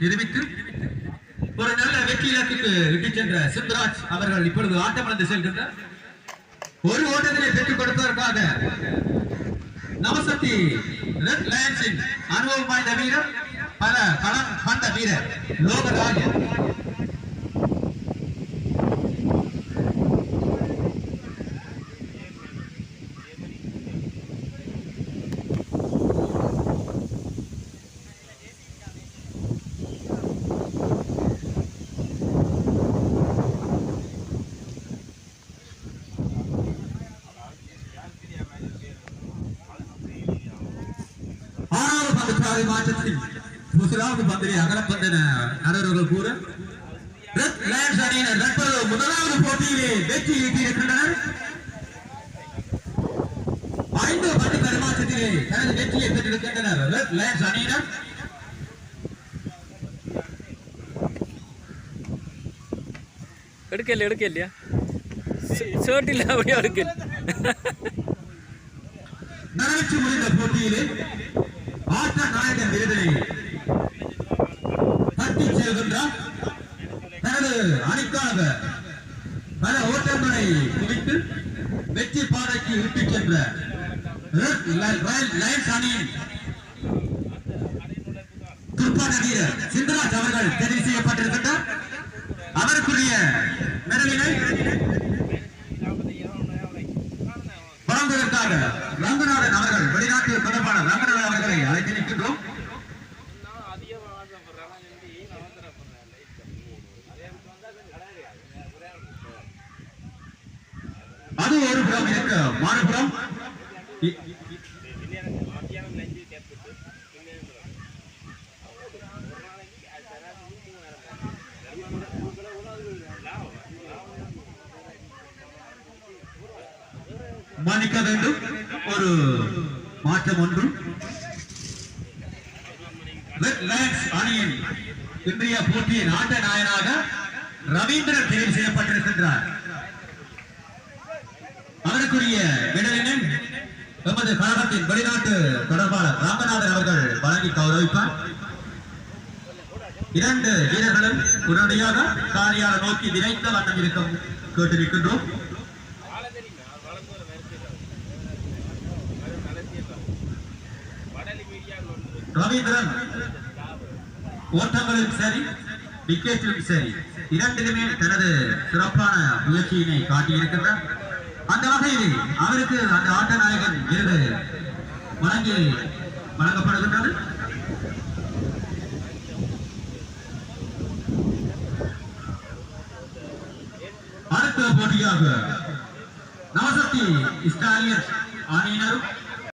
நிரூபித்து ஒரு நல்ல வெற்றி இலக்குக்கு இட்டுச் சென்ற சிந்தராஜ் அவர்கள் இப்பொழுது ஆட்டமிழந்து செல்கின்றார் ஒரு ஓட்டத்திலே பெற்றுக் கொடுப்பதற்காக நவசக்தி ரெட் லயன்ஸின் அனுபவம் வாய்ந்த வீரர் பல களம் கண்ட வீரர் லோகராஜன். ஆறாவது பந்து பாதை மாற்றத்தில் முதலாவது பந்திலே அகலப்பந்தின நடுவர்கள் கூற ரெட் லயன்ஸ் அணியினர் நட்பர்கள் முதலாவது போட்டியிலே வெற்றி ஈட்டியிருக்கின்றனர். ஐந்து பந்து பரிமாற்றத்திலே தனது வெற்றியை பெற்றிருக்கின்றனர் ரெட் லயன்ஸ் அணியினர். எடுக்கல எடுக்க இல்லையா சோட்டில் அப்படியே எடுக்க நடந்து முடிந்த போட்டியிலே நாயகன் விருதினை தட்டிச் செல்கின்றார் தனது அணிக்காக பல ஓட்டங்களை குவித்து வெற்றி பாதைக்கு இட்டுச் சென்ற லயன்ஸ் அணியின் வீரர் சிந்தராஜ் அவர்கள் தெரிவு செய்யப்பட்டிருக்கின்றார். அவருக்குரிய மெடலினை வழங்குவதற்காக ரங்கநாதன் அவர்கள் வெளிநாட்டு தொடர்பான மாணிக்க வேண்டும். ஒரு மாற்றம் ஒன்று அணியின் இன்றைய போட்டியின் ஆட்ட நாயனாக ரவீந்திரன் தேர்வு செய்யப்பட்டிருக்கின்றார். அவருக்குரிய நமது கழகத்தின் வெளிநாட்டு தொடர்பாளர் ராமநாதன் அவர்கள் வழங்கி கௌரவிப்பார். இரண்டு வீரர்களும் உடனடியாக காரியால நோக்கி விரைத்த வண்ணம் இருக்கும் கேட்டிருக்கின்றோம். ரவீந்திரன் ஓட்டங்களிலும் சரி விக்கெட்டிலும் சரி இரண்டிலுமே தனது சிறப்பான முயற்சியினை காட்டியிருக்கின்றார். அந்த வகையில் அவருக்கு அந்த ஆட்ட நாயகன் விருது வழங்கி வழங்கப்படுகின்றது. அடுத்த போட்டியாக நவசக்தி இஸ்டாலியன் அணியினரும்